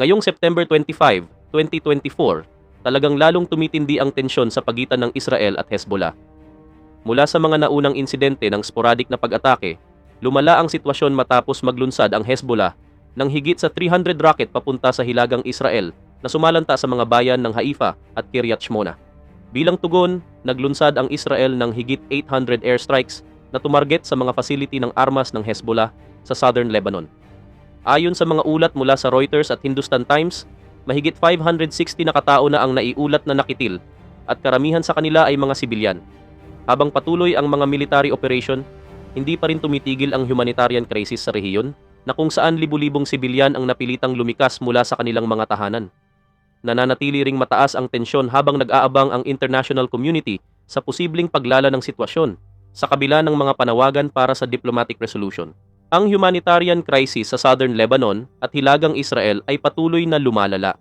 Ngayong September 25, 2024, talagang lalong tumitindi ang tensyon sa pagitan ng Israel at Hezbollah. Mula sa mga naunang insidente ng sporadic na pag-atake, lumala ang sitwasyon matapos maglunsad ang Hezbollah ng higit sa 300 rocket papunta sa hilagang Israel na sumalanta sa mga bayan ng Haifa at Kiryat Shmona. Bilang tugon, naglunsad ang Israel ng higit 800 airstrikes na tumarget sa mga facility ng armas ng Hezbollah sa southern Lebanon. Ayon sa mga ulat mula sa Reuters at Hindustan Times, mahigit 560 na katao na ang naiulat na nakitil at karamihan sa kanila ay mga sibilyan. Habang patuloy ang mga military operation, hindi pa rin tumitigil ang humanitarian crisis sa rehiyon na kung saan libu-libong sibilyan ang napilitang lumikas mula sa kanilang mga tahanan. Nananatili ring mataas ang tensyon habang nag-aabang ang international community sa posibleng paglala ng sitwasyon sa kabila ng mga panawagan para sa diplomatic resolution. Ang humanitarian crisis sa southern Lebanon at hilagang Israel ay patuloy na lumalala.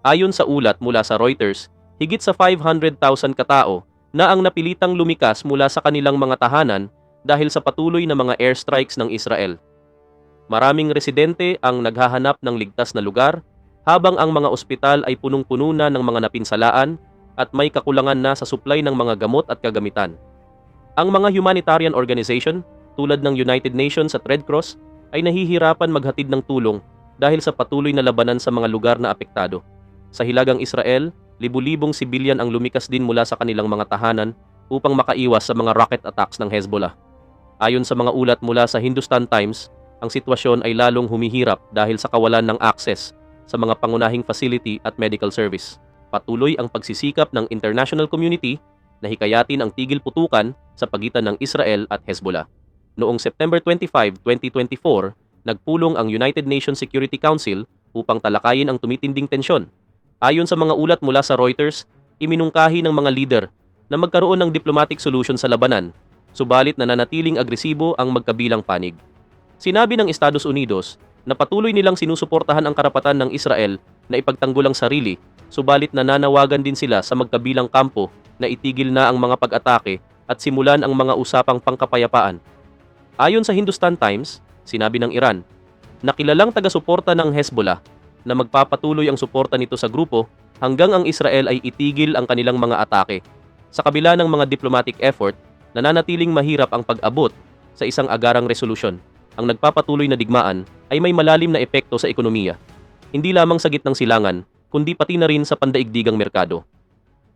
Ayon sa ulat mula sa Reuters, higit sa 500,000 katao na ang napilitang lumikas mula sa kanilang mga tahanan dahil sa patuloy na mga airstrikes ng Israel. Maraming residente ang naghahanap ng ligtas na lugar habang ang mga ospital ay punong-puno na ng mga napinsalaan at may kakulangan na sa supply ng mga gamot at kagamitan. Ang mga humanitarian organization tulad ng United Nations at Red Cross ay nahihirapan maghatid ng tulong dahil sa patuloy na labanan sa mga lugar na apektado. Sa hilagang Israel, libu-libong sibilyan ang lumikas din mula sa kanilang mga tahanan upang makaiwas sa mga rocket attacks ng Hezbollah. Ayon sa mga ulat mula sa Hindustan Times, ang sitwasyon ay lalong humihirap dahil sa kawalan ng access sa mga pangunahing facility at medical service. Patuloy ang pagsisikap ng international community na hikayatin ang tigil putukan sa pagitan ng Israel at Hezbollah. Noong September 25, 2024, nagpulong ang United Nations Security Council upang talakayin ang tumitinding tensyon. Ayon sa mga ulat mula sa Reuters, iminungkahi ng mga leader na magkaroon ng diplomatic solution sa labanan, subalit nananatiling agresibo ang magkabilang panig. Sinabi ng Estados Unidos na patuloy nilang sinusuportahan ang karapatan ng Israel na ipagtanggol ang sarili, subalit nananawagan din sila sa magkabilang kampo na itigil na ang mga pag-atake at simulan ang mga usapang pangkapayapaan Ayon sa Hindustan Times, sinabi ng Iran, na kilalang taga-suporta ng Hezbollah na magpapatuloy ang suporta nito sa grupo hanggang ang Israel ay itigil ang kanilang mga atake. Sa kabila ng mga diplomatic effort, nananatiling mahirap ang pag-abot sa isang agarang resolusyon. Ang nagpapatuloy na digmaan ay may malalim na epekto sa ekonomiya, hindi lamang sa gitnang silangan, kundi pati na rin sa pandaigdigang merkado.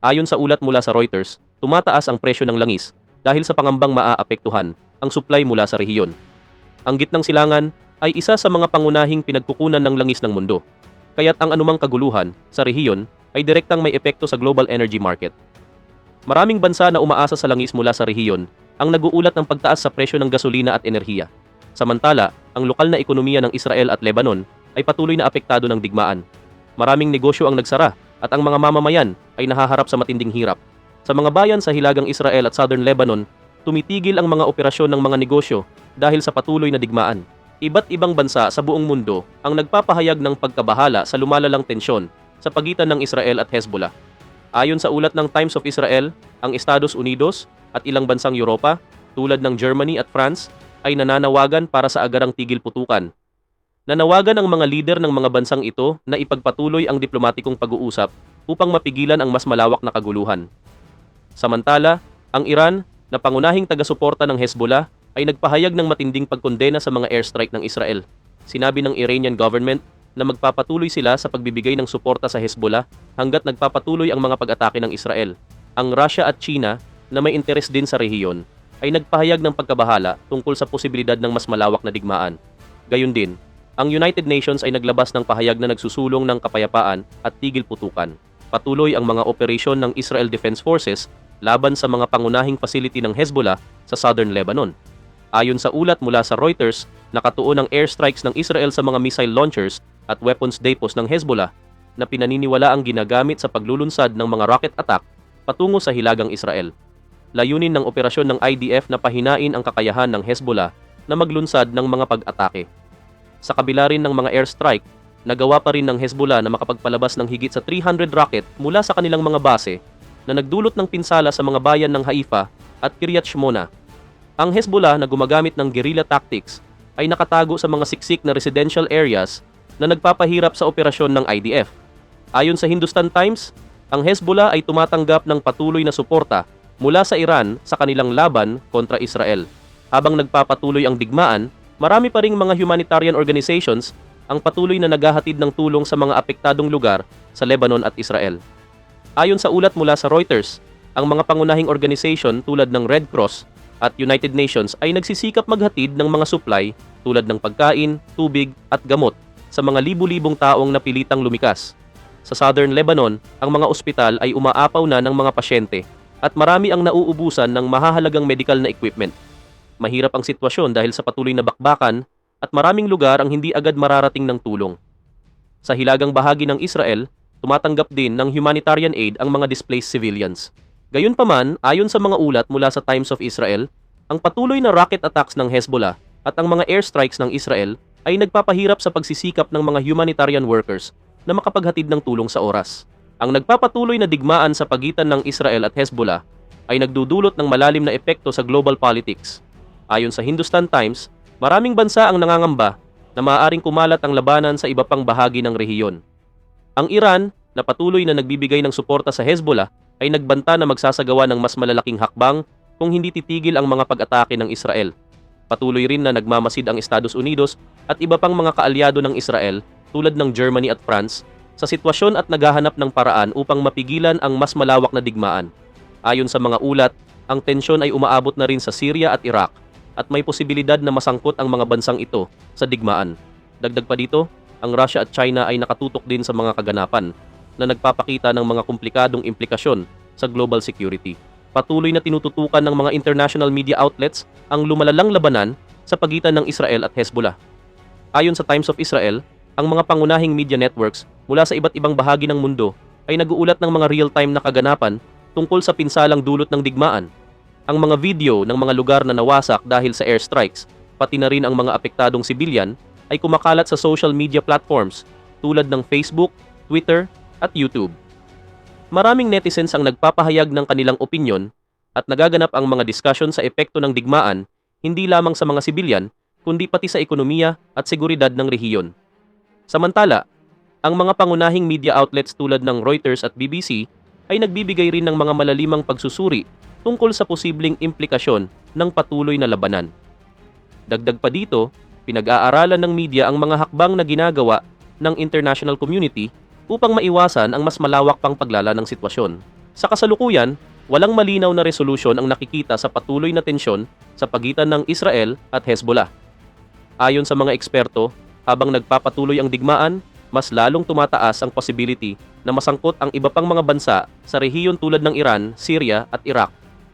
Ayon sa ulat mula sa Reuters, tumataas ang presyo ng langis dahil sa pangambang maaapektuhan ang supply mula sa rehiyon. Ang gitnang silangan ay isa sa mga pangunahing pinagkukunan ng langis ng mundo, kaya't ang anumang kaguluhan sa rehiyon ay direktang may epekto sa global energy market. Maraming bansa na umaasa sa langis mula sa rehiyon ang naguulat ng pagtaas sa presyo ng gasolina at enerhiya. Samantala, ang lokal na ekonomiya ng Israel at Lebanon ay patuloy na apektado ng digmaan. Maraming negosyo ang nagsara at ang mga mamamayan ay nahaharap sa matinding hirap. Sa mga bayan sa hilagang Israel at southern Lebanon, tumitigil ang mga operasyon ng mga negosyo dahil sa patuloy na digmaan. Iba't ibang bansa sa buong mundo ang nagpapahayag ng pagkabahala sa lumalalang tensyon sa pagitan ng Israel at Hezbollah. Ayon sa ulat ng Times of Israel, ang Estados Unidos at ilang bansang Europa tulad ng Germany at France ay nananawagan para sa agarang tigil putukan. Nanawagan ang mga lider ng mga bansang ito na ipagpatuloy ang diplomatikong pag-uusap upang mapigilan ang mas malawak na kaguluhan. Samantala, ang Iran na pangunahing taga-suporta ng Hezbollah ay nagpahayag ng matinding pagkondena sa mga airstrike ng Israel. Sinabi ng Iranian government na magpapatuloy sila sa pagbibigay ng suporta sa Hezbollah hanggat nagpapatuloy ang mga pag-atake ng Israel. Ang Russia at China na may interes din sa rehiyon ay nagpahayag ng pagkabahala tungkol sa posibilidad ng mas malawak na digmaan. Gayun din, ang United Nations ay naglabas ng pahayag na nagsusulong ng kapayapaan at tigil putukan. Patuloy ang mga operasyon ng Israel Defense Forces laban sa mga pangunahing facility ng Hezbollah sa southern Lebanon. Ayon sa ulat mula sa Reuters, nakatuon ang airstrikes ng Israel sa mga missile launchers at weapons depots ng Hezbollah na pinaniniwala ang ginagamit sa paglulunsad ng mga rocket attack patungo sa hilagang Israel. Layunin ng operasyon ng IDF na pahinain ang kakayahan ng Hezbollah na maglunsad ng mga pag-atake. Sa kabila rin ng mga airstrike, nagawa pa rin ng Hezbollah na makapagpalabas ng higit sa 300 rocket mula sa kanilang mga base na nagdulot ng pinsala sa mga bayan ng Haifa at Kiryat Shmona. Ang Hezbollah na gumagamit ng guerrilla tactics ay nakatago sa mga siksik na residential areas na nagpapahirap sa operasyon ng IDF. Ayon sa Hindustan Times, ang Hezbollah ay tumatanggap ng patuloy na suporta mula sa Iran sa kanilang laban kontra Israel. Habang nagpapatuloy ang digmaan, marami pa ring mga humanitarian organizations ang patuloy na naghahatid ng tulong sa mga apektadong lugar sa Lebanon at Israel. Ayon sa ulat mula sa Reuters, ang mga pangunahing organization tulad ng Red Cross at United Nations ay nagsisikap maghatid ng mga supply tulad ng pagkain, tubig at gamot sa mga libu-libong taong napilitang lumikas. Sa southern Lebanon, ang mga ospital ay umaapaw na ng mga pasyente at marami ang nauubusan ng mahahalagang medical na equipment. Mahirap ang sitwasyon dahil sa patuloy na bakbakan at maraming lugar ang hindi agad mararating ng tulong. Sa hilagang bahagi ng Israel, tumatanggap din ng humanitarian aid ang mga displaced civilians. Gayunpaman, ayon sa mga ulat mula sa Times of Israel, ang patuloy na rocket attacks ng Hezbollah at ang mga airstrikes ng Israel ay nagpapahirap sa pagsisikap ng mga humanitarian workers na makapaghatid ng tulong sa oras. Ang nagpapatuloy na digmaan sa pagitan ng Israel at Hezbollah ay nagdudulot ng malalim na epekto sa global politics. Ayon sa Hindustan Times, maraming bansa ang nangangamba na maaaring kumalat ang labanan sa iba pang bahagi ng rehiyon. Ang Iran, na patuloy na nagbibigay ng suporta sa Hezbollah, ay nagbanta na magsasagawa ng mas malalaking hakbang kung hindi titigil ang mga pag-atake ng Israel. Patuloy rin na nagmamasid ang Estados Unidos at iba pang mga kaalyado ng Israel tulad ng Germany at France sa sitwasyon at naghahanap ng paraan upang mapigilan ang mas malawak na digmaan. Ayon sa mga ulat, ang tensyon ay umaabot na rin sa Syria at Iraq at may posibilidad na masangkot ang mga bansang ito sa digmaan. Dagdag pa dito, ang Russia at China ay nakatutok din sa mga kaganapan na nagpapakita ng mga komplikadong implikasyon sa global security. Patuloy na tinututukan ng mga international media outlets ang lumalalang labanan sa pagitan ng Israel at Hezbollah. Ayon sa Times of Israel, ang mga pangunahing media networks mula sa iba't ibang bahagi ng mundo ay naguulat ng mga real-time na kaganapan tungkol sa pinsalang dulot ng digmaan. Ang mga video ng mga lugar na nawasak dahil sa airstrikes, pati na rin ang mga apektadong sibilyan, ay kumakalat sa social media platforms tulad ng Facebook, Twitter, at YouTube. Maraming netizens ang nagpapahayag ng kanilang opinyon at nagaganap ang mga diskusyon sa epekto ng digmaan hindi lamang sa mga sibilyan kundi pati sa ekonomiya at seguridad ng rehiyon. Samantala, ang mga pangunahing media outlets tulad ng Reuters at BBC ay nagbibigay rin ng mga malalimang pagsusuri tungkol sa posibleng implikasyon ng patuloy na labanan. Dagdag pa dito, pinag-aaralan ng media ang mga hakbang na ginagawa ng international community upang maiwasan ang mas malawak pang paglala ng sitwasyon. Sa kasalukuyan, walang malinaw na resolusyon ang nakikita sa patuloy na tensyon sa pagitan ng Israel at Hezbollah. Ayon sa mga eksperto, habang nagpapatuloy ang digmaan, mas lalong tumataas ang possibility na masangkot ang iba pang mga bansa sa rehiyon tulad ng Iran, Syria at Iraq.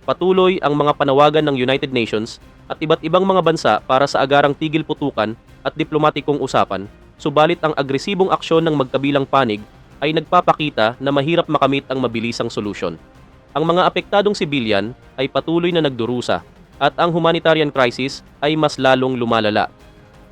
Patuloy ang mga panawagan ng United Nations at iba't ibang mga bansa para sa agarang tigil putukan at diplomatikong usapan, subalit ang agresibong aksyon ng magkabilang panig ay nagpapakita na mahirap makamit ang mabilisang solusyon. Ang mga apektadong sibilyan ay patuloy na nagdurusa at ang humanitarian crisis ay mas lalong lumalala.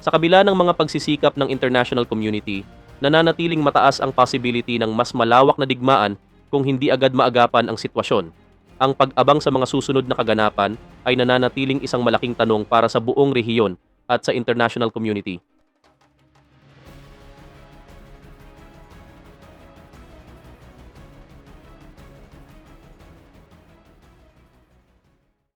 Sa kabila ng mga pagsisikap ng international community, nananatiling mataas ang possibility ng mas malawak na digmaan kung hindi agad maagapan ang sitwasyon. Ang pag-abang sa mga susunod na kaganapan ay nananatiling isang malaking tanong para sa buong rehiyon at sa international community.